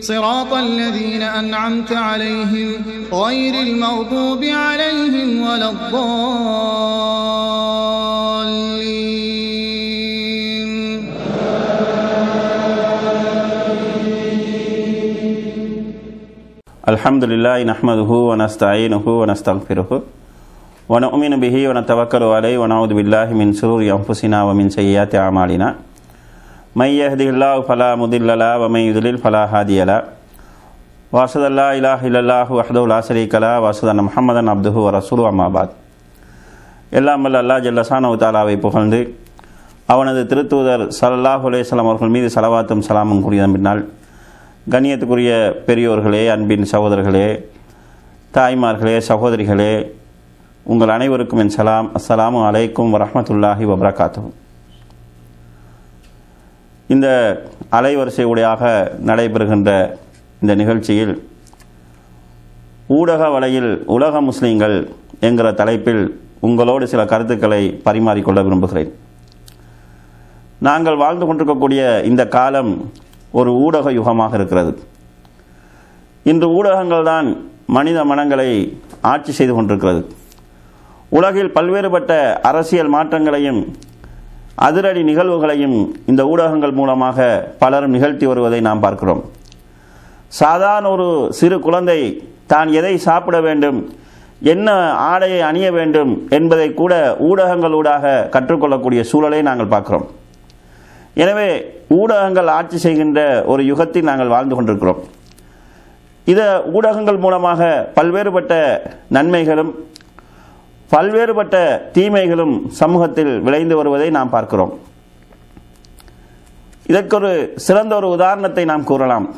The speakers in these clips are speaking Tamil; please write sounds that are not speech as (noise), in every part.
صراط الذين أنعمت عليهم غير المغضوب عليهم ولا الضالين. الحمد لله نحمده ونستعينه ونستغفره ونؤمن به ونتوكل عليه ونعوذ بالله من شرور أنفسنا ومن سيئات أعمالنا من يهده الله فلا مضل له ومن يضلل فلا هادي له واشهد ان لا اله الا الله எல்லாம் வல்ல அல்லா ஜல்லசானு தாலாவை புகழ்ந்து அவனது திருத்தூதர் சல்லாஹ் அலேஸ்லாம் அவர்கள் மீது சலவாத்தும் சலாமும் கூடிய நம்பினால் கண்ணியத்துக்குரிய பெரியோர்களே அன்பின் சகோதரர்களே தாய்மார்களே சகோதரிகளே உங்கள் அனைவருக்கும் என் சலாம். அஸ்ஸலாமு அலைக்கும் வரமத்துல்லாஹி வபரகாத்தூ இந்த அலைவரிசை ஊடாக நடைபெறுகின்ற இந்த நிகழ்ச்சியில் ஊடக வலையில் உலக முஸ்லீம்கள் என்கிற தலைப்பில் உங்களோடு சில கருத்துக்களை பரிமாறிக்கொள்ள விரும்புகிறேன். நாங்கள் வாழ்ந்து கொண்டிருக்கக்கூடிய இந்த காலம் ஒரு ஊடக யுகமாக இருக்கிறது. இன்று ஊடகங்கள் தான் மனித மனங்களை ஆட்சி செய்து கொண்டிருக்கிறது. உலகில் பல்வேறுபட்ட அரசியல் மாற்றங்களையும் அதிரடி நிகழ்வுகளையும் இந்த ஊடகங்கள் மூலமாக பலரும் நிகழ்த்தி வருவதை நாம் பார்க்கிறோம். சாதாரண ஒரு சிறு குழந்தை தான் எதை சாப்பிட வேண்டும் என்ன ஆடையை அணிய வேண்டும் என்பதை கூட ஊடகங்களூடாக கற்றுக்கொள்ளக்கூடிய சூழலை நாங்கள் பார்க்கிறோம். எனவே ஊடகங்கள் ஆட்சி செய்கின்ற ஒரு யுகத்தில் நாங்கள் வாழ்ந்து கொண்டிருக்கிறோம். இத ஊடகங்கள் மூலமாக பல்வேறுபட்ட நன்மைகளும் பல்வேறுபட்ட தீமைகளும் சமூகத்தில் விளைந்து வருவதை நாம் பார்க்கிறோம். இதற்கு ஒரு சிறந்த ஒரு உதாரணத்தை நாம் கூறலாம்.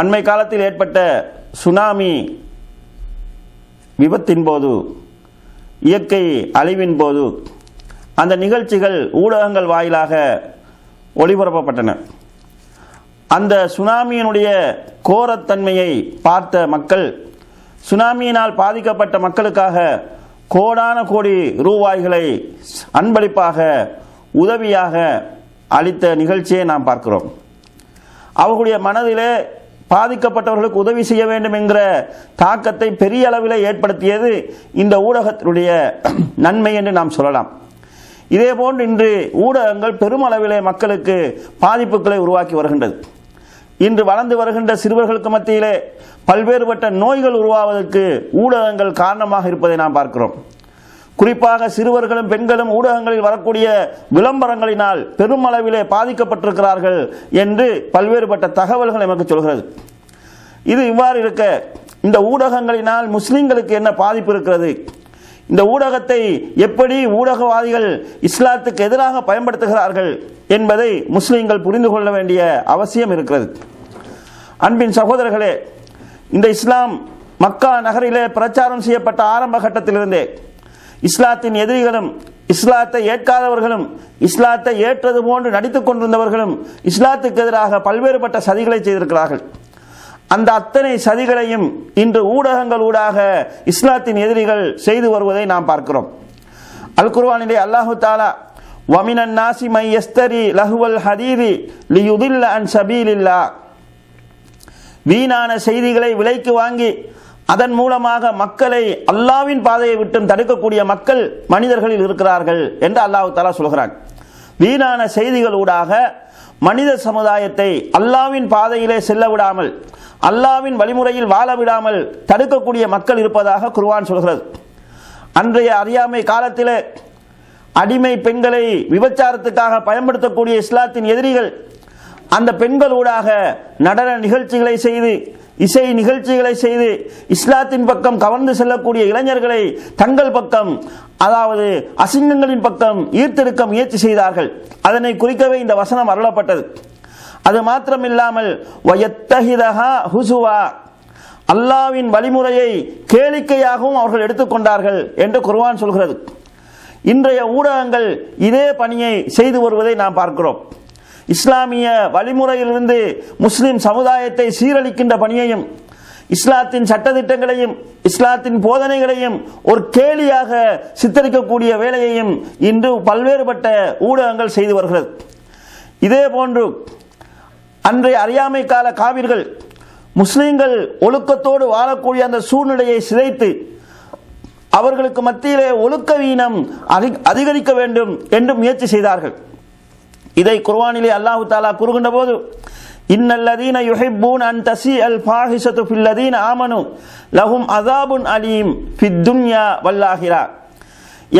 அண்மை காலத்தில் ஏற்பட்ட சுனாமி விபத்தின் போது இயற்கை அழிவின் போது அந்த நிகழ்ச்சிகள் ஊடகங்கள் வாயிலாக ஒளிபரப்பப்பட்டன. அந்த சுனாமியினுடைய கோரத்தன்மையை பார்த்த மக்கள் சுனாமியினால் பாதிக்கப்பட்ட மக்களுக்காக கோடான கோடி ரூபாய்களை அன்பளிப்பாக உதவியாக அளித்த நிகழ்ச்சியை நாம் பார்க்கிறோம். அவர்களுடைய மனதிலே பாதிக்கப்பட்டவர்களுக்கு உதவி செய்ய வேண்டும் என்கிற தாக்கத்தை பெரிய அளவில் ஏற்படுத்தியது இந்த ஊடகத்தினுடைய நன்மை என்று நாம் சொல்லலாம். இதேபோன்று இன்று ஊடகங்கள் பெருமளவிலே மக்களுக்கு பாதிப்புகளை உருவாக்கி வருகின்றது. இன்று வளர்ந்து வருகின்ற சிறுவர்களுக்கு மத்தியிலே பல்வேறுபட்ட நோய்கள் உருவாவதற்கு ஊடகங்கள் காரணமாக இருப்பதை நாம் பார்க்கிறோம். குறிப்பாக சிறுவர்களும் பெண்களும் ஊடகங்களில் வரக்கூடிய விளம்பரங்களினால் பெருமளவிலே பாதிக்கப்பட்டிருக்கிறார்கள் என்று பல்வேறுபட்ட தகவல்கள் நமக்கு சொல்கிறது. இது இவ்வாறு இருக்க இந்த ஊடகங்களினால் முஸ்லிம்களுக்கு என்ன பாதிப்பு இருக்கிறது? இந்த ஊடகத்தை எப்படி ஊடகவாதிகள் இஸ்லாத்துக்கு எதிராக பயன்படுத்துகிறார்கள் என்பதை முஸ்லீம்கள் புரிந்து கொள்ள வேண்டிய அவசியம் இருக்கிறது. அன்பின் சகோதரர்களே இந்த இஸ்லாம் மக்கா நகரிலே பிரச்சாரம் செய்யப்பட்ட ஆரம்ப கட்டத்திலிருந்தே இஸ்லாத்தின் எதிரிகளும் இஸ்லாத்தை ஏற்காதவர்களும் இஸ்லாத்தை ஏற்றது போன்று நடித்துக் கொண்டிருந்தவர்களும் இஸ்லாத்துக்கு எதிராக பல்வேறுபட்ட சதிகளை செய்திருக்கிறார்கள். அந்த அத்தனை சதிகளையும் இன்று ஊடகங்கள் ஊடாக இஸ்லாத்தின் எதிரிகள் செய்து வருவதை நாம் பார்க்கிறோம். அல் குர்வானிலே அல்லாஹு தாலா வமினன் நாசி மை எஸ்தரி லஹுவல் ஹதீரி லியுதில்ல அன் சபீலில்லா. வீணான செய்திகளை விலைக்கு வாங்கி அதன் மூலமாக மக்களை அல்லாவின் பாதையை விட்டும் தடுக்கக்கூடிய மக்கள் மனிதர்களில் இருக்கிறார்கள் என்று அல்லாஹு தாலா சொல்கிறான். வீணான செய்திகளூடாக மனித சமுதாயத்தை அல்லாவின் பாதையிலே செல்ல விடாமல் அல்லாவின் வழிமுறையில் வாழ விடாமல் தடுக்கக்கூடிய மக்கள் இருப்பதாக குர்வான் சொல்கிறது. அன்றைய அறியாமை காலத்தில் அடிமை பெண்களை விபச்சாரத்துக்காக பயன்படுத்தக்கூடிய இஸ்லாத்தின் எதிரிகள் அந்த பெண்களூடாக நடன நிகழ்ச்சிகளை செய்து இசை நிகழ்ச்சிகளை செய்து இஸ்லாத்தின் பக்கம் கவர்ந்து செல்லக்கூடிய இளைஞர்களை தங்கள் பக்கம் அதாவது அசிங்கங்களின் பக்கம் ஈர்த்தெடுக்க முயற்சி செய்தார்கள். அதனை குறிக்கவே இந்த வசனம் அருளப்பட்டது. அது மாத்திரமில்லாமல் வயத்தஹிதஹா ஹுசுவா. அல்லாவின் வழிமுறையை கேளிக்கையாகவும் அவர்கள் எடுத்துக்கொண்டார்கள் என்று குர்வான் சொல்கிறது. இன்றைய ஊடகங்கள் இதே பணியை செய்து வருவதை நாம் பார்க்கிறோம். இஸ்லாமிய வழிமுறையிலிருந்து முஸ்லிம் சமுதாயத்தை சீரழிக்கின்ற பணியையும் இஸ்லாத்தின் சட்டத்திட்டங்களையும் இஸ்லாத்தின் போதனைகளையும் ஒரு கேலியாக சித்தரிக்கக்கூடிய வேலையையும் இன்று பல்வேறுபட்ட ஊடகங்கள் செய்து வருகிறது. இதே போன்று அன்றைய அறியாமை கால காவிர்கள் முஸ்லீம்கள் ஒழுக்கத்தோடு வாழக்கூடிய அந்த சூழ்நிலையை சிதைத்து அவர்களுக்கு மத்தியிலே ஒழுக்க வீனம் அதி- அதிகரிக்க வேண்டும் என்று முயற்சி செய்தார்கள். இதை குர்வானிலே அல்லாஹு தாலா கூறுகின்ற போது இன்னல்லதீன யுஹிப்பூன் அன் தசி அல் ஃபாஹிஷத்து ஃபில்லதீன ஆமனு லஹும் அதாபுன் அலீம் ஃபித்துன்யா வல்லாஹிரா.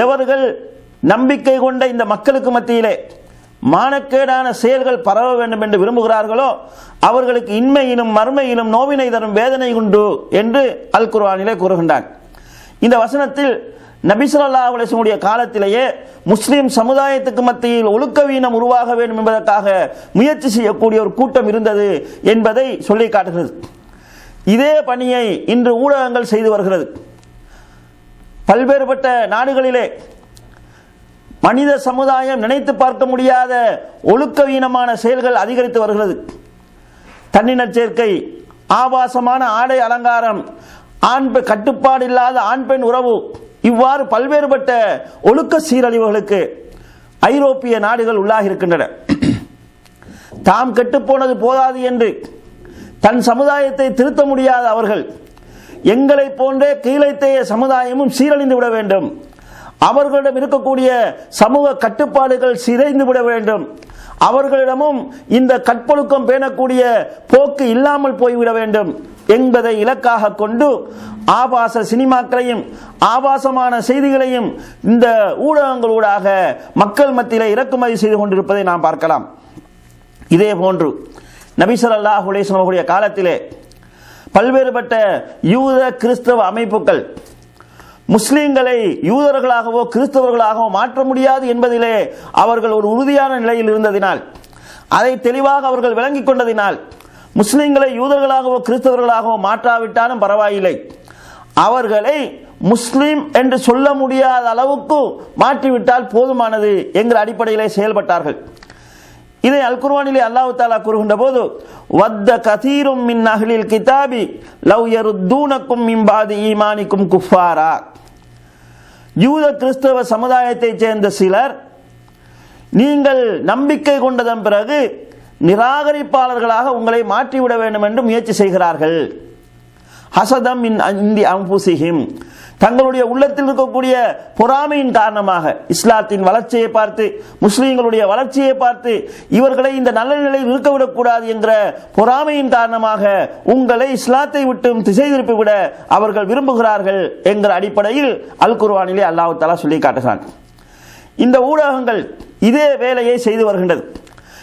எவர்கள் நம்பிக்கை கொண்ட இந்த மக்களுக்கு மத்தியிலே மானக்கேடான செயல்கள் பரவ வேண்டும் என்று விரும்புகிறார்களோ அவர்களுக்கு இன்மையிலும் மறுமையிலும் நோவினை தரும் வேதனை உண்டு என்று அல் குர்வானிலே கூறுகின்றான். இந்த வசனத்தில் நபிசுல்லா அலிசனுடைய காலத்திலேயே முஸ்லிம் சமுதாயத்துக்கு மத்தியில் ஒழுக்கவீனம் உருவாக வேண்டும் என்பதற்காக முயற்சி செய்யக்கூடிய ஒரு கூட்டம் இருந்தது என்பதை சொல்லி காட்டுகிறது. இதே பணியை இன்று ஊடகங்கள் செய்து வருகிறது. பல்வேறுபட்ட நாடுகளிலே மனித சமுதாயம் நினைத்து பார்க்க முடியாத ஒழுக்கவீனமான செயல்கள் அதிகரித்து வருகிறது. தன்னினர் சேர்க்கை ஆபாசமான ஆடை அலங்காரம் ஆண் கட்டுப்பாடு இல்லாத ஆண் பெண் உறவு இவ்வாறு பல்வேறுபட்ட ஒழுக்க சீரழிவுகளுக்கு ஐரோப்பிய நாடுகள் உள்ளாகி இருக்கின்றன. (clears throat) தாம் கெட்டுப்போனது போதாது என்று தன் சமுதாயத்தை திருத்த முடியாத அவர்கள் எங்களைப் போன்றே கீழைத்தைய சமுதாயமும் சீரழிந்து விட வேண்டும். அவர்களிடம் இருக்கக்கூடிய சமூக கட்டுப்பாடுகள் சிதைந்து விட வேண்டும். அவர்களிடமும் இந்த கற்பொழுக்கம் பேணக்கூடிய போக்கு இல்லாமல் போய்விட வேண்டும். என்பதை இலக்காக கொண்டு ஆபாச சினிமாக்களையும் ஆபாசமான செய்திகளையும் இந்த ஊடகங்களூடாக மக்கள் மத்தியில் இறக்குமதி செய்து கொண்டிருப்பதை நாம் பார்க்கலாம். இதே போன்று நபிசல்லாஹ் ஸல்லல்லாஹு அவர்களுடைய காலத்திலே பல்வேறுபட்ட யூத கிறிஸ்தவ அமைப்புகள் முஸ்லீம்களை யூதர்களாகவோ கிறிஸ்தவர்களாகவோ மாற்ற முடியாது என்பதிலே அவர்கள் ஒரு உறுதியான நிலையில் இருந்ததினால் அதை தெளிவாக அவர்கள் விளங்கிக் கொண்டதினால் முஸ்லிம்களை யூதர்களாகவோ கிறிஸ்தவர்களாகவோ மாற்றாவிட்டாலும் பரவாயில்லை. அவர்களை முஸ்லீம் என்று சொல்ல முடியாத அளவுக்கு மாற்றிவிட்டால் போதுமானது என்கிற அடிப்படையிலே செயல்பட்டார்கள். இதை அல் அல்லாஹு தாலா கூறுகின்ற போது வத்த கதீரும் மின் அகலில் கிதாபி லவ் யருத்தூனக்கும் மின் பாதி ஈமானிக்கும் குஃபாரா. யூத கிறிஸ்தவ சமுதாயத்தைச் சேர்ந்த சிலர் நீங்கள் நம்பிக்கை கொண்டதன் பிறகு நிராகரிப்பாளர்களாக உங்களை மாற்றிவிட வேண்டும் என்று முயற்சி செய்கிறார்கள். ஹசதம் இன் இந்தி அம்புசிஹிம். தங்களுடைய உள்ளத்தில் இருக்கக்கூடிய பொறாமையின் காரணமாக இஸ்லாத்தின் வளர்ச்சியை பார்த்து முஸ்லீம்களுடைய வளர்ச்சியை பார்த்து இவர்களை இந்த நல்ல நிலையில் இருக்கவிடக்கூடாது என்கிற பொறாமையின் காரணமாக உங்களை இஸ்லாத்தை விட்டும் திசை திருப்பிவிட அவர்கள் விரும்புகிறார்கள் என்கிற அடிப்படையில் அல் குர்வானிலே அல்லாஹு தாலா சொல்லி காட்டுகிறான் இந்த ஊடகங்கள் இதே வேலையை செய்து வருகின்றது.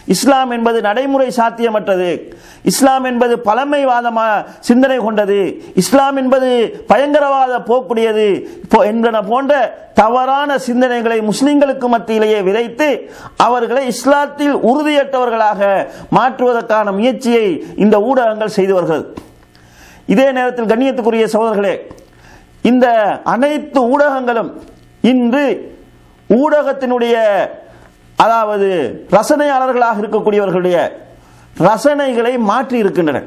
இஸ்லாம் என்பது நடைமுறை சாத்தியமற்றது. இஸ்லாம் என்பது பழமைவாதமா சிந்தனை கொண்டது. இஸ்லாம் என்பது பயங்கரவாத போக்குடையது. என்பன போன்ற தவறான சிந்தனைகளை முஸ்லிம்களுக்கு மத்தியிலேயே விதைத்து அவர்களை இஸ்லாத்தில் உறுதியற்றவர்களாக மாற்றுவதற்கான முயற்சியை இந்த ஊடகங்கள் செய்து வருகிறது. இதே நேரத்தில் கண்ணியத்துக்குரிய சோதர்களே இந்த அனைத்து ஊடகங்களும் இன்று ஊடகத்தினுடைய அதாவது ரசனையாளர்களாக இருக்கக்கூடியவர்களுடைய ரசனைகளை மாற்றி இருக்கின்றன.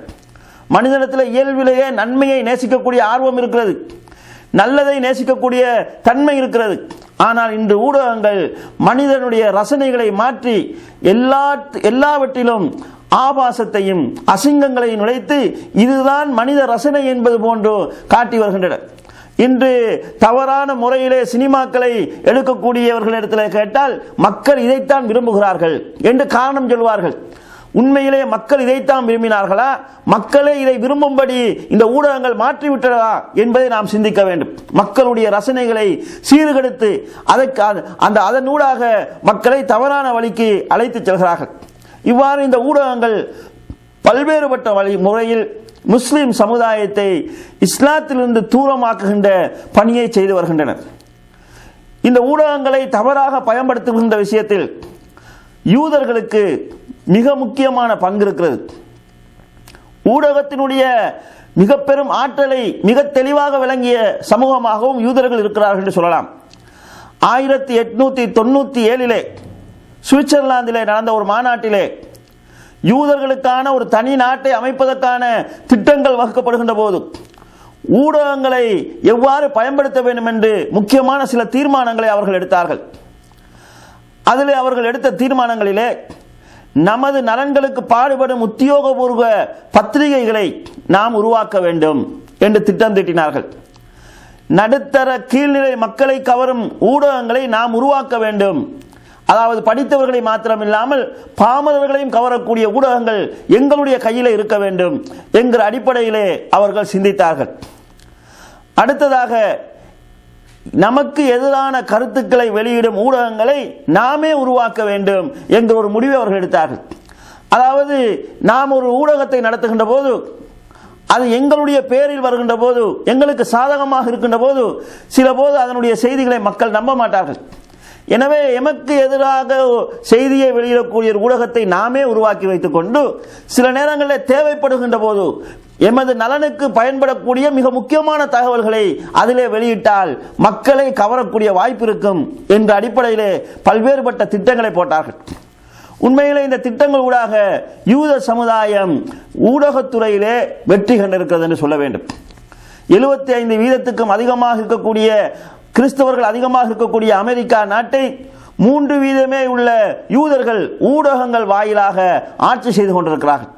மனிதனத்தில் இயல்பிலேயே நன்மையை நேசிக்கக்கூடிய ஆர்வம் இருக்கிறது. நல்லதை நேசிக்கக்கூடிய தன்மை இருக்கிறது. ஆனால் இன்று ஊடகங்கள் மனிதனுடைய ரசனைகளை மாற்றி எல்லா எல்லாவற்றிலும் ஆபாசத்தையும் அசிங்கங்களையும் நுழைத்து இதுதான் மனித ரசனை என்பது போன்று காட்டி வருகின்றனர் இன்று தவறான முறையிலே சினிமாக்களை எடுக்கக்கூடியவர்களிடத்தில் கேட்டால் மக்கள் இதைத்தான் விரும்புகிறார்கள் என்று காரணம் சொல்வார்கள். உண்மையிலே மக்கள் இதைத்தான் விரும்பினார்களா? மக்களே இதை விரும்பும்படி இந்த ஊடகங்கள் மாற்றிவிட்டதா என்பதை நாம் சிந்திக்க வேண்டும். மக்களுடைய ரசனைகளை சீர்கெடுத்து அதற்கு அந்த- அதன் அதனூடாக மக்களை தவறான வழிக்கு அழைத்துச் செல்கிறார்கள். இவ்வாறு இந்த ஊடகங்கள் பல்வேறுபட்ட வழி முறையில் முஸ்லிம் சமுதாயத்தை இஸ்லாத்திலிருந்து தூரமாக்குகின்ற பணியை செய்து வருகின்றனர். இந்த ஊடகங்களை தவறாக பயன்படுத்துகின்ற விஷயத்தில் யூதர்களுக்கு மிக முக்கியமான பங்கு இருக்கிறது ஊடகத்தினுடைய மிக பெரும் ஆற்றலை மிக தெளிவாக விளங்கிய சமூகமாகவும் யூதர்கள் இருக்கிறார்கள் என்று சொல்லலாம். ஆயிரத்தி எட்நூத்தி தொண்ணூத்தி ஏழிலே சுவிட்சர்லாந்திலே நடந்த ஒரு மாநாட்டிலே யூதர்களுக்கான ஒரு தனி நாட்டை அமைப்பதற்கான திட்டங்கள் வகுக்கப்படுகின்ற போது ஊடகங்களை எவ்வாறு பயன்படுத்த வேண்டும் என்று முக்கியமான சில தீர்மானங்களை அவர்கள் எடுத்தார்கள். அதில் அவர்கள் எடுத்த தீர்மானங்களிலே நமது நலன்களுக்கு பாடுபடும் உத்தியோகபூர்வ பத்திரிகைகளை நாம் உருவாக்க வேண்டும் என்று திட்டம் தீட்டினார்கள். நடுத்தர கீழ்நிலை மக்களை கவரும் ஊடகங்களை நாம் உருவாக்க வேண்டும் அதாவது படித்தவர்களை மாத்திரமில்லாமல் பாமரர்களையும் கவரக்கூடிய ஊடகங்கள் எங்களுடைய கையில் இருக்க வேண்டும் என்கிற அடிப்படையிலே அவர்கள் சிந்தித்தார்கள். அடுத்ததாக நமக்கு எதிரான கருத்துக்களை வெளியிடும் ஊடகங்களை நாமே உருவாக்க வேண்டும் என்ற ஒரு முடிவை அவர்கள் எடுத்தார்கள். அதாவது நாம் ஒரு ஊடகத்தை நடத்துகின்ற போது அது எங்களுடைய பேரில் வருகின்ற போது எங்களுக்கு சாதகமாக இருக்கின்ற போது சில போது அதனுடைய செய்திகளை மக்கள் நம்ப மாட்டார்கள். எனவே எமக்கு எதிராக செய்தியை வெளியிடக்கூடிய ஊடகத்தை நாமே உருவாக்கி வைத்துக் கொண்டு சில நேரங்களில் தேவைப்படுகின்ற போது எமது நலனுக்கு பயன்படக்கூடிய மிக முக்கியமான தகவல்களை அதிலே வெளியிட்டால் மக்களை கவரக்கூடிய வாய்ப்பு இருக்கும் என்ற அடிப்படையிலே பல்வேறுபட்ட திட்டங்களை போட்டார்கள். உண்மையிலே இந்த திட்டங்கள் ஊடாக யூத சமுதாயம் ஊடகத்துறையிலே வெற்றி கண்டிருக்கிறது என்று சொல்ல வேண்டும். எழுபத்தி ஐந்து வீதத்துக்கும் அதிகமாக இருக்கக்கூடிய கிறிஸ்தவர்கள் அதிகமாக இருக்கக்கூடிய அமெரிக்கா நாட்டை மூன்று வீதமே உள்ள யூதர்கள் ஊடகங்கள் வாயிலாக ஆட்சி செய்து கொண்டிருக்கிறார்கள்.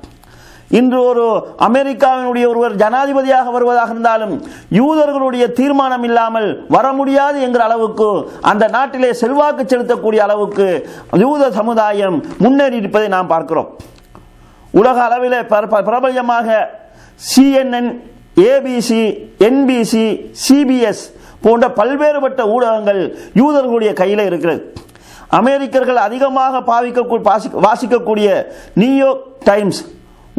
இன்று ஒரு அமெரிக்காவினுடைய ஒருவர் ஜனாதிபதியாக வருவதாக இருந்தாலும் யூதர்களுடைய தீர்மானம் இல்லாமல் வர முடியாது என்கிற அளவுக்கு அந்த நாட்டிலே செல்வாக்கு செலுத்தக்கூடிய அளவுக்கு யூத சமுதாயம் முன்னேறி இருப்பதை நாம் பார்க்கிறோம். உலக அளவில் பிரபலமாக சிஎன்என் ஏபிசி என்பிசி சிபிஎஸ் போன்ற பல்வேறுபட்ட ஊடகங்கள் யூதர்களுடைய கையில் இருக்கிறது. அமெரிக்கர்கள் அதிகமாக பாவிக்க வாசிக்கக்கூடிய New York Times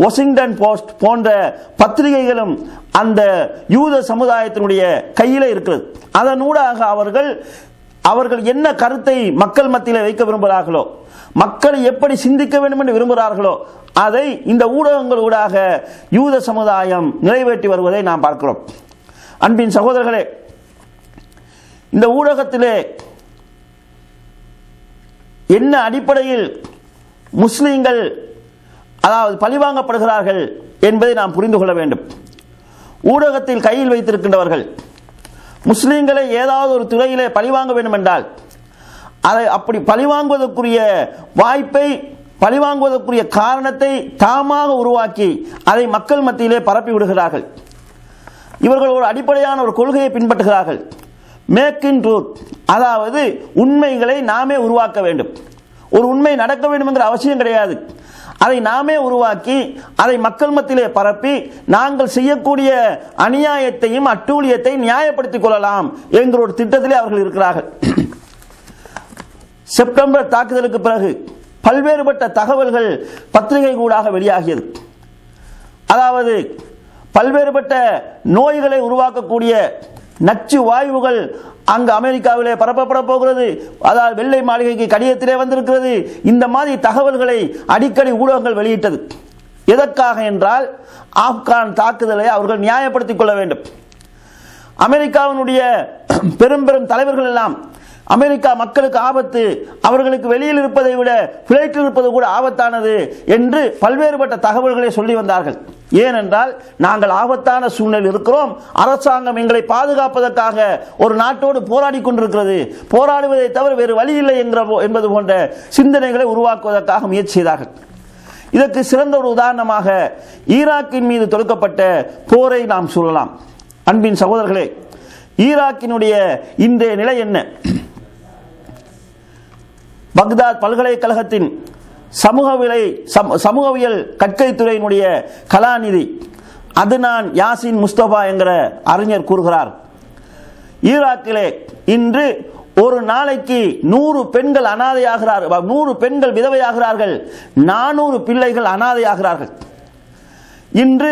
Washington Post போன்ற பத்திரிகைகளும் அந்த யூத சமுதாயத்தினுடைய கையில் இருக்கிறது. அதனூடாக அவர்கள் அவர்கள் என்ன கருத்தை மக்கள் மத்தியில் வைக்க விரும்புகிறார்களோ மக்களை எப்படி சிந்திக்க வேண்டும் என்று விரும்புகிறார்களோ அதை இந்த ஊடகங்களூடாக யூத சமுதாயம் நிறைவேற்றி வருவதை நாம் பார்க்கிறோம். அன்பின் சகோதரர்களே இந்த ஊடகத்திலே என்ன அடிப்படையில் முஸ்லீம்கள் அதாவது பழிவாங்கப்படுகிறார்கள் என்பதை நாம் புரிந்து கொள்ள வேண்டும். ஊடகத்தில் கையில் வைத்திருக்கின்றவர்கள் முஸ்லீம்களை ஏதாவது ஒரு துறையிலே பழிவாங்க வேண்டும் என்றால் அதை அப்படி பழிவாங்குவதற்குரிய வாய்ப்பை பழிவாங்குவதற்குரிய காரணத்தை தாமாக உருவாக்கி அதை மக்கள் மத்தியிலே பரப்பி விடுகிறார்கள் இவர்கள் ஒரு அடிப்படையான ஒரு கொள்கையை பின்பற்றுகிறார்கள். Make in truth. அதாவது உண்மைகளை நாமே உருவாக்க வேண்டும். ஒரு உண்மை நடக்க வேண்டும் அவசியம் கிடையாது. அதை நாமே உருவாக்கி அதை மக்கள் மத்தியிலே பரப்பி நாங்கள் செய்யக்கூடிய அநியாயத்தையும் அட்டூழியத்தை நியாயப்படுத்திக் கொள்ளலாம் என்கிற ஒரு திட்டத்திலே அவர்கள் இருக்கிறார்கள். செப்டம்பர் தாக்குதலுக்கு பிறகு பல்வேறுபட்ட தகவல்கள் பத்திரிகை கூடாக வெளியாகியது. அதாவது பல்வேறுபட்ட நோய்களை உருவாக்கக்கூடிய நச்சு வாயுகள் அங்கு அமெரிக்காவிலே பரப்பப்பட போகிறது. அதாவது வெள்ளை மாளிகைக்கு கடிதத்திலே வந்திருக்கிறது. இந்த மாதிரி தகவல்களை அடிக்கடி ஊடகங்கள் வெளியிட்டது. எதற்காக என்றால் ஆப்கான் தாக்குதலை அவர்கள் நியாயப்படுத்திக் கொள்ள வேண்டும். அமெரிக்காவினுடைய (clears throat) பெரும் பெரும் தலைவர்கள் எல்லாம் அமெரிக்கா மக்களுக்கு ஆபத்து அவர்களுக்கு வெளியில் இருப்பதை விட பிளைட்டில் இருப்பது கூட ஆபத்தானது என்று பல்வேறுபட்ட தகவல்களை சொல்லி வந்தார்கள். ஏனென்றால் நாங்கள் ஆபத்தான சூழ்நிலை இருக்கிறோம். அரசாங்கம் எங்களை பாதுகாப்பதற்காக ஒரு நாட்டோடு போராடி கொண்டிருக்கிறது. போராடுவதை தவிர வேறு வழி இல்லை என்கிற என்பது போன்ற சிந்தனைகளை உருவாக்குவதற்காக முயற்சி செய்தார்கள். இதற்கு சிறந்த ஒரு உதாரணமாக ஈராக்கின் மீது தொடுக்கப்பட்ட போரை நாம் சொல்லலாம். அன்பின் சகோதரர்களே ஈராக்கினுடைய இன்றைய நிலை என்ன? பக்தாத் பல்கலைக்கழகத்தின் சமூகவியலை சமூகவியல் கற்கைத்துறையினுடைய கலாநிதி அதுனான் யாசின் முஸ்தபா என்கிற அறிஞர் கூறுகிறார். ஈராக்கிலே இன்று ஒரு நாளைக்கு நூறு பெண்கள் அனாதையாகிறார்கள் நூறு பெண்கள் விதவையாகிறார்கள் நானூறு பிள்ளைகள் அனாதையாகிறார்கள். இன்று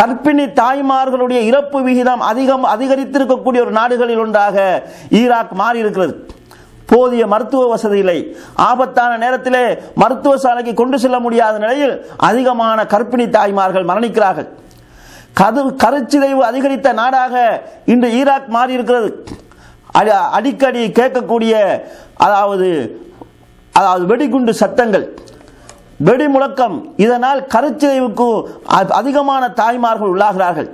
கற்பிணி தாய்மார்களுடைய இறப்பு விகிதம் அதிகம் அதிகரித்திருக்கக்கூடிய ஒரு நாடுகளில் ஒன்றாக ஈராக் மாறி இருக்கிறது போதிய மருத்துவ வசதி இல்லை. ஆபத்தான நேரத்திலே மருத்துவ சாலைக்கு கொண்டு செல்ல முடியாத நிலையில் அதிகமான கற்பிணி தாய்மார்கள் மரணிக்கிறார்கள். கது கருச்சிதைவு அதிகரித்த நாடாக இன்று ஈராக் மாறி இருக்கிறது அடி- அடிக்கடி கேட்கக்கூடிய அதாவது அதாவது வெடிகுண்டு சத்தங்கள். வெடி முழக்கம் இதனால் கருச்சிதைவுக்கு அ- அதிகமான தாய்மார்கள் உள்ளாகிறார்கள்.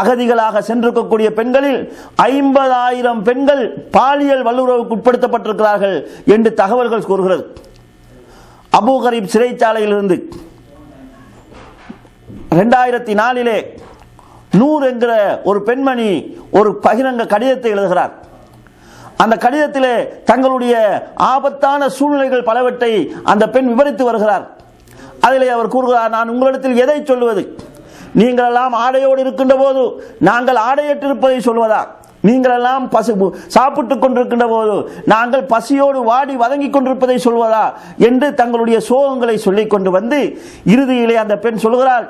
அகதிகளாக சென்றிருக்கக்கூடிய பெண்களில் ஐம்பதாயிரம் பெண்கள் பாலியல் வல்லுறவுக்கு உட்படுத்தப்பட்டிருக்கிறார்கள் என்று தகவல்கள் கூறுகிறது. அபு கரீப் சிறைச்சாலையிலிருந்து ரெண்டாயிரத்தி நாலிலே நூர் என்கிற ஒரு பெண்மணி ஒரு பகிரங்க கடிதத்தை எழுதுகிறார். அந்த கடிதத்திலே தங்களுடைய ஆபத்தான சூழ்நிலைகள் பலவற்றை அந்த பெண் விவரித்து வருகிறார். அதிலே அவர் கூறுகிறார் நான் உங்களிடத்தில் எதை சொல்லுவது? நீங்கள் எல்லாம் ஆடையோடு இருக்கின்ற போது நாங்கள் ஆடையற்றிருப்பதை சொல்வதா? நீங்கள் எல்லாம் பசு சாப்பிட்டுக் கொண்டிருக்கின்ற போது நாங்கள் பசியோடு வாடி வதங்கிக் கொண்டிருப்பதை சொல்வதா? என்று தங்களுடைய சோகங்களை சொல்லிக் கொண்டு வந்து இறுதியிலே அந்த பெண் சொல்கிறாள்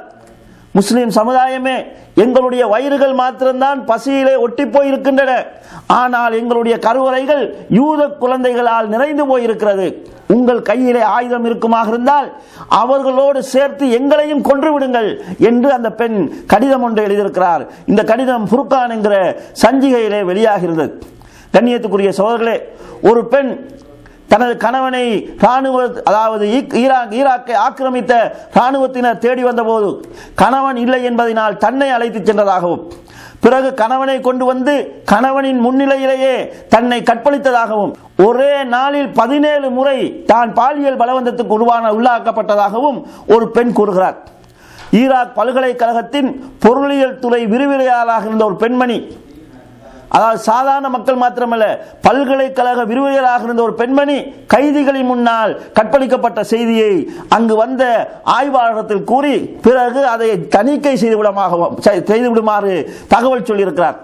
முஸ்லிம் சமுதாயமே எங்களுடைய வயிறுகள் மாத்திரம்தான் பசியிலே ஒட்டி போயிருக்கின்றன. ஆனால் எங்களுடைய கருவறைகள் யூத குழந்தைகளால் நிறைந்து போயிருக்கிறது. உங்கள் கையிலே ஆயுதம் இருக்குமாக இருந்தால் அவர்களோடு சேர்த்து எங்களையும் கொன்று விடுங்கள் என்று அந்த பெண் கடிதம் ஒன்று எழுதியிருக்கிறார். இந்த கடிதம் புருக்கான் என்கிற சஞ்சிகையிலே வெளியாகிறது. கண்ணியத்துக்குரிய சோதர்களே ஒரு பெண் தனது கணவனை ராணுவ அதாவது ஈக்- ஈராக் ஈராக்கை ஆக்கிரமித்த ராணுவத்தினர் தேடி வந்தபோது கணவன் இல்லை என்பதனால் தன்னை அழைத்துச் சென்றதாகவும் பிறகு கணவனை கொண்டு வந்து கணவனின் முன்னிலையிலேயே தன்னை கற்பழித்ததாகவும் ஒரே நாளில் பதினேழு முறை தான் பாலியல் பலவந்தத்துக்கு உருவான உள்ளாக்கப்பட்டதாகவும் ஒரு பெண் கூறுகிறார். ஈராக் பல்கலைக்கழகத்தின் பொருளியல் துறை விரிவுரையாளராக இருந்த ஒரு பெண்மணி அதாவது சாதாரண மக்கள் மாத்திரமல்ல பல்கலைக்கழக விரிவுரையாளராக இருந்த ஒரு பெண்மணி கைதிகளின் முன்னால் கற்பழிக்கப்பட்ட செய்தியை அங்கு வந்த ஆய்வாளர்கள் கூறி பிறகு அதை தணிக்கை செய்துவிடமாக செய்துவிடுமாறு தகவல் சொல்லியிருக்கிறார்.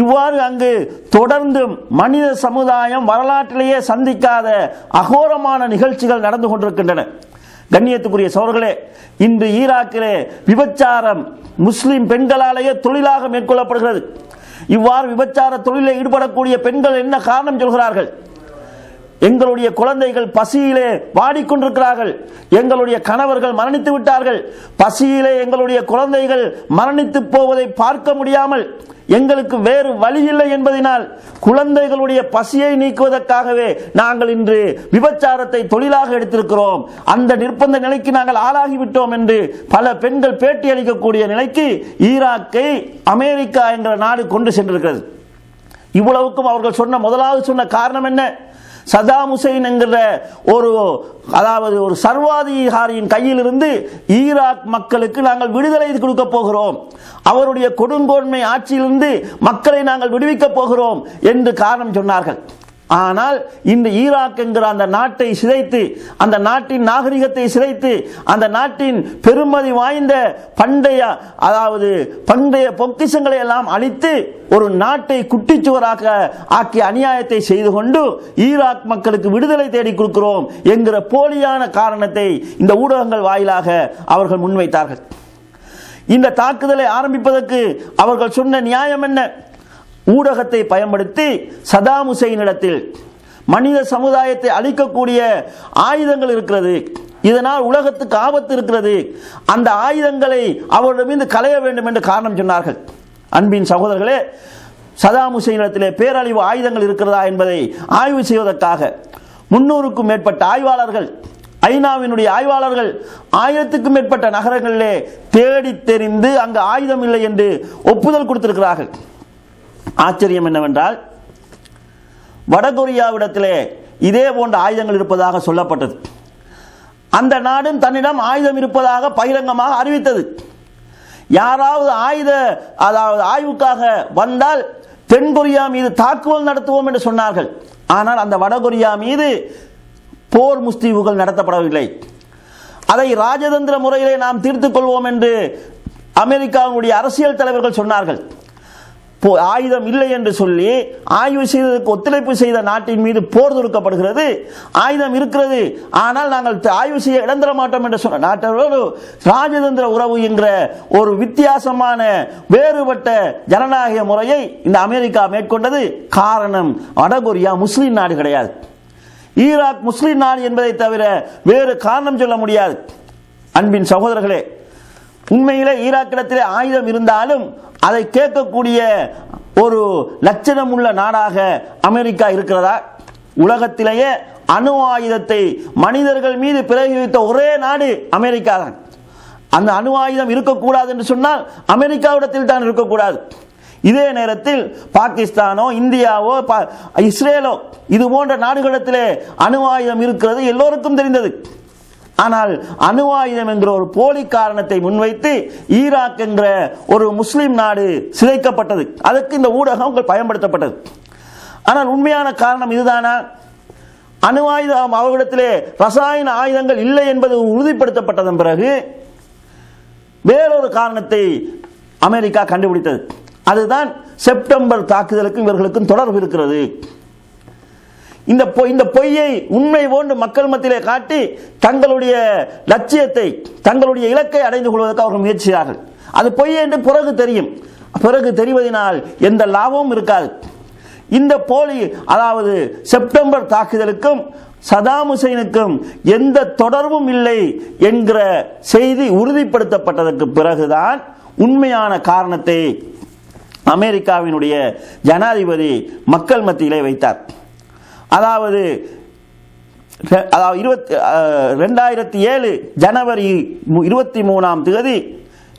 இவ்வாறு அங்கு தொடர்ந்து மனித சமுதாயம் வரலாற்றிலேயே சந்திக்காத அகோரமான நிகழ்ச்சிகள் நடந்து கொண்டிருக்கின்றன. கண்ணியத்துக்குரிய சோர்களே இன்று ஈராக்கிலே விபச்சாரம் முஸ்லிம் பெண்களாலேயே தொழிலாக மேற்கொள்ளப்படுகிறது. இவ்வாறு விபச்சார தொழிலில் ஈடுபடக்கூடிய பெண்கள் என்ன காரணம் சொல்கிறார்கள்? எங்களுடைய குழந்தைகள் பசியிலே வாடிக்கொண்டிருக்கிறார்கள். எங்களுடைய கணவர்கள் மரணித்து விட்டார்கள். பசியிலே எங்களுடைய குழந்தைகள் மரணித்து போவதை பார்க்க முடியாமல் எங்களுக்கு வேறு வழி இல்லை என்பதனால் குழந்தைகளுடைய பசியை நீக்குவதற்காகவே நாங்கள் இன்று விபச்சாரத்தை தொழிலாக எடுத்திருக்கிறோம். அந்த நிர்பந்த நிலைக்கு நாங்கள் ஆளாகிவிட்டோம் என்று பல பெண்கள் பேட்டி அளிக்கக்கூடிய நிலைக்கு ஈராக்கை அமெரிக்கா என்ற நாடு கொண்டு சென்றிருக்கிறது. இவ்வளவுக்கும் அவர்கள் சொன்ன முதலாவது சொன்ன காரணம் என்ன? சதாம் ஹுசைன் என்கிற ஒரு அதாவது ஒரு சர்வாதிகாரியின் கையிலிருந்து ஈராக் மக்களுக்கு நாங்கள் விடுதலை கொடுக்க போகிறோம். அவருடைய கொடுங்கோன்மை ஆட்சியிலிருந்து மக்களை நாங்கள் விடுவிக்கப் போகிறோம் என்று காரணம் சொன்னார்கள். ஆனால் இந்த ஈராக் என்கிற அந்த நாட்டை சிதைத்து அந்த நாட்டின் நாகரிகத்தை சிதைத்து அந்த நாட்டின் பெருமதி வாய்ந்த பண்டைய அதாவது பண்டைய பொக்கிஷங்களை எல்லாம் அழித்து ஒரு நாட்டை குட்டிச்சுவராக ஆக்கிய அநியாயத்தை செய்து கொண்டு ஈராக் மக்களுக்கு விடுதலை தேடி கொடுக்கிறோம் என்கிற போலியான காரணத்தை இந்த ஊடகங்கள் வாயிலாக அவர்கள் முன்வைத்தார்கள். இந்த தாக்குதலை ஆரம்பிப்பதற்கு அவர்கள் சொன்ன நியாயம் என்ன? ஊடகத்தை பயன்படுத்தி சதாம் ஹுசைனிடத்தில் மனித சமுதாயத்தை அழிக்கக்கூடிய ஆயுதங்கள் இருக்கிறது. இதனால் உலகத்துக்கு ஆபத்து இருக்கிறது. அந்த ஆயுதங்களை அவரிடமிருந்து களைய வேண்டும் என்று காரணம் சொன்னார்கள். அன்பின் சகோதரர்களே சதாம் ஹுசைனிடத்திலே பேரழிவு ஆயுதங்கள் இருக்கிறதா என்பதை ஆய்வு செய்வதற்காக முன்னூறுக்கும் மேற்பட்ட ஆய்வாளர்கள் ஐநாவினுடைய ஆய்வாளர்கள் ஆயிரத்துக்கும் மேற்பட்ட நகரங்களிலே தேடி தெரிந்து அங்கு ஆயுதம் இல்லை என்று ஒப்புதல் கொடுத்திருக்கிறார்கள். ஆச்சரியம் என்னவென்றால் வடகொரியாவிடத்திலே இதே போன்ற ஆயுதங்கள் இருப்பதாக சொல்லப்பட்டது. அந்த நாடும் தன்னிடம் ஆயுதம் இருப்பதாக பகிரங்கமாக அறிவித்தது. யாராவது ஆயுத அதாவது ஆய்வுக்காக வந்தால் தென்கொரியா மீது தாக்குதல் நடத்துவோம் என்று சொன்னார்கள். ஆனால் அந்த வடகொரியா மீது போர் முஸ்தீவுகள் நடத்தப்படவில்லை. அதை ராஜதந்திர முறையிலே நாம் தீர்த்துக் கொள்வோம் என்று அமெரிக்காவுடைய அரசியல் தலைவர்கள் சொன்னார்கள். ஆயுதம் இல்லை என்று சொல்லி ஆய்வு செய்ததற்கு ஒத்துழைப்பு செய்த நாட்டின் மீது போர் தொடுக்கப்படுகிறது. ஆயுதம் இருக்கிறது. ஆனால் நாங்கள் ஆய்வு செய்ய இடம் தர மாட்டோம் என்று சொன்ன நாட்டோடு ராஜதந்திர உறவு என்கிற ஒரு வித்தியாசமான வேறுபட்ட ஜனநாயக முறையை இந்த அமெரிக்கா மேற்கொண்டது. காரணம் வடகொரியா முஸ்லீம் நாடு கிடையாது. ஈராக் முஸ்லீம் நாடு என்பதை தவிர வேறு காரணம் சொல்ல முடியாது. அன்பின் சகோதரர்களே உண்மையிலே ஈராக்கிடத்திலே ஆயுதம் இருந்தாலும் அதை கேட்கக்கூடிய ஒரு லட்சணம் உள்ள நாடாக அமெரிக்கா இருக்கிறதா? உலகத்திலேயே அணு ஆயுதத்தை மனிதர்கள் மீது பிரயோகித்த ஒரே நாடு அமெரிக்கா தான். அந்த அணு ஆயுதம் இருக்கக்கூடாது என்று சொன்னால் அமெரிக்காவிடத்தில் தான் இருக்கக்கூடாது. இதே நேரத்தில் பாகிஸ்தானோ இந்தியாவோ இஸ்ரேலோ இது போன்ற நாடுகளிடத்திலே அணு ஆயுதம் இருக்கிறது எல்லோருக்கும் தெரிந்தது. ஆனால் அணு ஆயுதம் என்கிற ஒரு போலி காரணத்தை முன்வைத்து ஈராக் என்ற ஒரு முஸ்லிம் நாடு சிதைக்கப்பட்டது. அதற்கு இந்த ஊடகம் பயன்படுத்தப்பட்டது. ஆனால் உண்மையான காரணம் இதுதானா? அணு ஆயுதம் அவர்களிடத்திலே ரசாயன ஆயுதங்கள் இல்லை என்பது உறுதிப்படுத்தப்பட்டதன் பிறகு வேறொரு காரணத்தை அமெரிக்கா கண்டுபிடித்தது. அதுதான் செப்டம்பர் தாக்குதலுக்கும் இவர்களுக்கும் தொடர்பு இருக்கிறது. இந்த இந்த பொய்யை உண்மை போன்று மக்கள் மத்தியிலே காட்டி தங்களுடைய லட்சியத்தை தங்களுடைய இலக்கை அடைந்து கொள்வதற்கு அவர்கள் முயற்சியார்கள் அது பொய் என்று பிறகு தெரியும். பிறகு தெரிவதனால் எந்த லாபமும் இருக்காது. இந்த போலி அதாவது செப்டம்பர் தாக்குதலுக்கும் சதாம் ஹுசைனுக்கும் எந்த தொடர்பும் இல்லை என்கிற செய்தி உறுதிப்படுத்தப்பட்டதற்கு பிறகுதான் உண்மையான காரணத்தை அமெரிக்காவினுடைய ஜனாதிபதி மக்கள் மத்தியிலே வைத்தார். அதாவது அதாவது இருபத்தி ரெண்டாயிரத்தி ஏழு ஜனவரி மு- இருபத்தி மூணாம் தேதி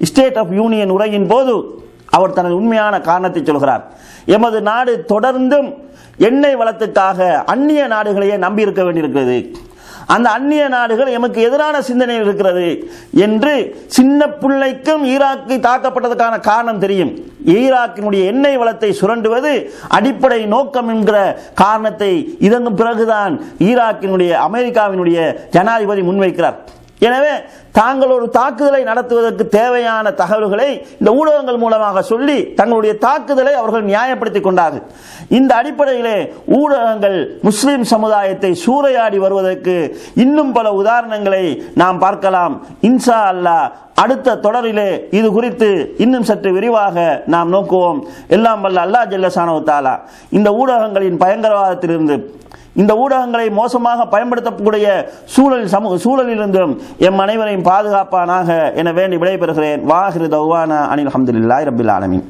ஸ்டேட் ஆஃப் யூனியன் உரையின் போது அவர் தனது உண்மையான காரணத்தை சொல்கிறார். எமது நாடு தொடர்ந்தும் எண்ணெய் வளத்துக்காக அந்நிய நாடுகளையே நம்பி இருக்க வேண்டியிருக்கிறது. அந்த அந்நிய நாடுகள் எமக்கு எதிரான சிந்தனை இருக்கிறது என்று சின்ன பிள்ளைக்கும் ஈராக்கை தாக்கப்பட்டதற்கான காரணம் தெரியும். ஈராக்கினுடைய எண்ணெய் வளத்தை சுரண்டுவது அடிப்படை நோக்கம் என்கிற காரணத்தை இதன் பிறகுதான் ஈராக்கினுடைய அமெரிக்காவினுடைய ஜனாதிபதி முன்வைக்கிறார். எனவே தாங்கள் ஒரு தாக்குதலை நடத்துவதற்கு தேவையான தகவல்களை இந்த ஊடகங்கள் மூலமாக சொல்லி தங்களுடைய தாக்குதலை அவர்கள் நியாயப்படுத்திக் கொண்டார்கள். இந்த அடிப்படையிலே ஊடகங்கள் முஸ்லிம் சமுதாயத்தை சூறையாடி வருவதற்கு இன்னும் பல உதாரணங்களை நாம் பார்க்கலாம். இன்சா அல்லாஹ் அடுத்த தொடரிலே இது குறித்து இன்னும் சற்று விரிவாக நாம் நோக்குவோம். எல்லாம் வல்ல அல்லாஹ் ஜல்லசானு தாலா இந்த ஊடகங்களின் பயங்கரவாதத்திலிருந்து இந்த ஊடகங்களை மோசமாக பயன்படுத்தக்கூடிய சூழல் சமூக சூழலிலிருந்தும் எம் அனைவரையும் பாதுகாப்பானாக என வேண்டி விடைபெறுகிறேன். வாஹிரு தௌவானா அனில் அஹமதுல்லாய் ரபில் ஆலமின்.